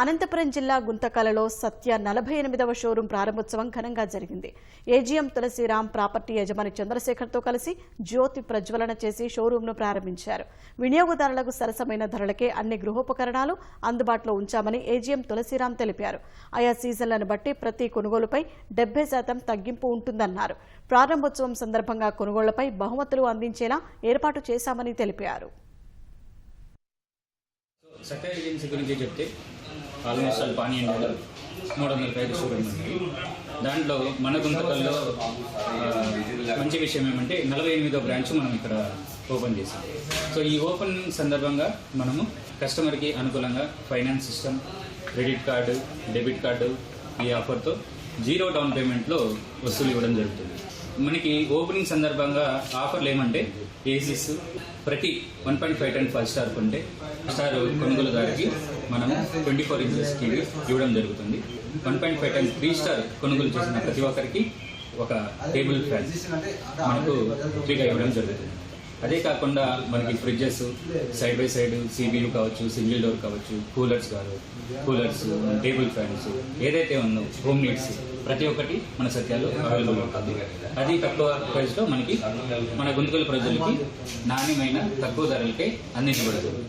అనంతపురం జిల్లా గుంతకలలో సత్య నలభై ఎనిమిదవ షోరూం ప్రారంభోత్సవం ఘనంగా జరిగింది. ఏజీఎం తులసిరామ్ ప్రాపర్టీ యజమాని చంద్రశేఖర్తో కలిసి జ్యోతి ప్రజ్వలన చేసి షోరూంను ప్రారంభించారు. వినియోగదారులకు సరసమైన ధరలకే అన్ని గృహోపకరణాలు అందుబాటులో ఉంచామని ఏజీఎం తులసిరామ్ తెలిపారు. ఆయా సీజన్లను బట్టి ప్రతి కొనుగోలుపై డెబ్బై శాతం తగ్గింపు ఉంటుందన్నారు. ప్రారంభోత్సవం సందర్భంగా కొనుగోళ్ళపై బహుమతులు అందించేలా ఏర్పాటు చేశామని తెలిపారు. సత్య ఏజెన్సీ గురించి చెప్తే ఆల్మోస్ట్ ఆల్ పానీయంలో మూడు వందల పైకి షోరూమ్ దాంట్లో మన గుంతకల్లో మంచి విషయం ఏమంటే నలభై ఎనిమిదో బ్రాంచ్ మనం ఇక్కడ ఓపెన్ చేసాం సో ఈ ఓపెన్ సందర్భంగా మనము కస్టమర్కి అనుకూలంగా finance system credit card debit card ఈ ఆఫర్తో జీరో డౌన్ పేమెంట్లో వసూలు ఇవ్వడం జరుగుతుంది. మనకి ఓపెనింగ్ సందర్భంగా ఆఫర్లు ఏమంటే ఏసీస్ ప్రతి one point five ton five star కొంటే స్టార్ కొనుగోలుదారికి మనము ట్వంటీ ఫోర్ ఇంచెస్ టీవీ ఇవ్వడం జరుగుతుంది. One point five ton three star కొనుగోలు చేసిన ప్రతి ఒక్కరికి ఒక టేబుల్ ఫ్యాన్ మనకు ఫ్రీగా ఇవ్వడం జరుగుతుంది. అదే కాకుండా మనకి ఫ్రిడ్జెస్ సైడ్ బై సైడ్ సిబిలు కావచ్చు సింగిల్ డోర్ కావచ్చు కూలర్స్ కాదు. కూలర్స్ టేబుల్ ఫ్యాన్స్ ఏదైతే ఉందో హోమ్ నీడ్స్ ప్రతి ఒక్కటి మన సత్యాలు అవైలబుల్ ఉంటుంది. అది తక్కువ ప్రైస్లో మనకి మన గుంతకల ప్రజలకి నాణ్యమైన తక్కువ ధరలకే అందించబడుతుంది.